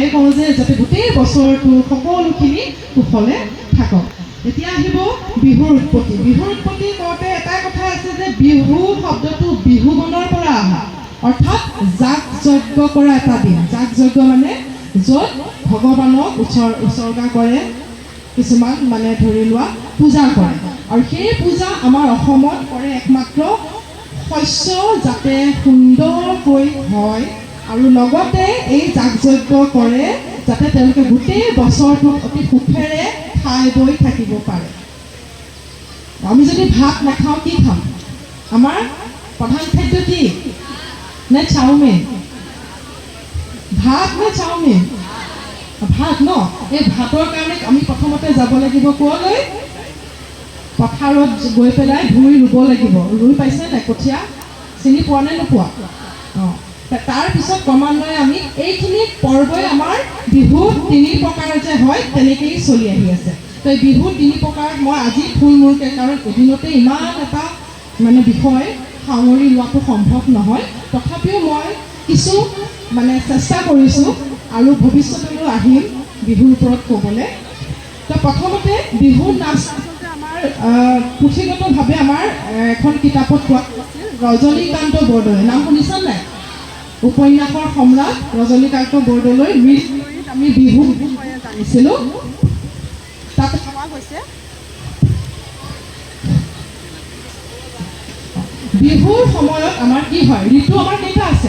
এটাই কওঁ যে যাতে গোটেই বছৰটো সকলোখিনি কুশলে থাকক। এতিয়া আহিব বিহুৰ উৎপত্তি বিহুৰ উৎপত্তি কওঁতে এটাই কথা আছে যে বিহু শব্দটো বিহু বনৰ পৰা অহা অৰ্থাৎ যাগ যজ্ঞ কৰা এটা দিন। যাগ যজ্ঞ মানে য'ত ভগৱানক উৎসৰ উৎসৰ্গা কৰে কিছুমান মানে ধৰি লোৱা পূজা কৰে। আৰু সেই পূজা আমাৰ অসমত কৰে একমাত্ৰ শস্য যাতে সুন্দৰকৈ হয়। আৰু লগতে এই যাগ যজ্ঞ কৰে যাতে তেওঁলোকে গোটেই বছৰটোত অতি সুখেৰে খাই বৈ থাকিব পাৰে। আমি যদি ভাত নাখাওঁ কি খাম? আমাৰ প্ৰধান খাদ্য কি? নে চাওমিন? ভাত নে চাওমিন? ভাত ন? এই ভাতৰ কাৰণে আমি প্ৰথমতে যাব লাগিব ক'লৈ? পথাৰত গৈ পেলাই ভূই ৰুব লাগিব। ৰুই পাইছে নাই কঠীয়া? চিনি পোৱা নে নোপোৱা? তাৰপিছত ক্ৰমান্বয়ে আমি এইখিনি পৰ্বই আমাৰ বিহু তিনি প্ৰকাৰ যে হয় তেনেকেই চলি আহি আছে। তো বিহু তিনি প্ৰকাৰত মই আজি থুলমূলকৈ কাৰণ এদিনতে ইমান এটা মানে বিষয় সামৰি লোৱাটো সম্ভৱ নহয়। তথাপিও মই কিছু মানে চেষ্টা কৰিছোঁ আৰু ভৱিষ্যতলৈ আহিম বিহুৰ ওপৰত ক'বলৈ। তো প্ৰথমতে বিহু নাচ আমাৰ পুথিগতভাৱে আমাৰ এখন কিতাপত গৈছিল ৰজনীকান্ত বৰদলৈ। নাম শুনিছা নাই? উপন্যাসৰ সম্ৰাট ৰজনীকান্ত বৰদলৈ মিৰি আমি বিহু জানিছিলোঁ তাত বিহুৰ সময়ত আমাৰ কি হয়? ঋতু আমাৰ কেইটা আছে?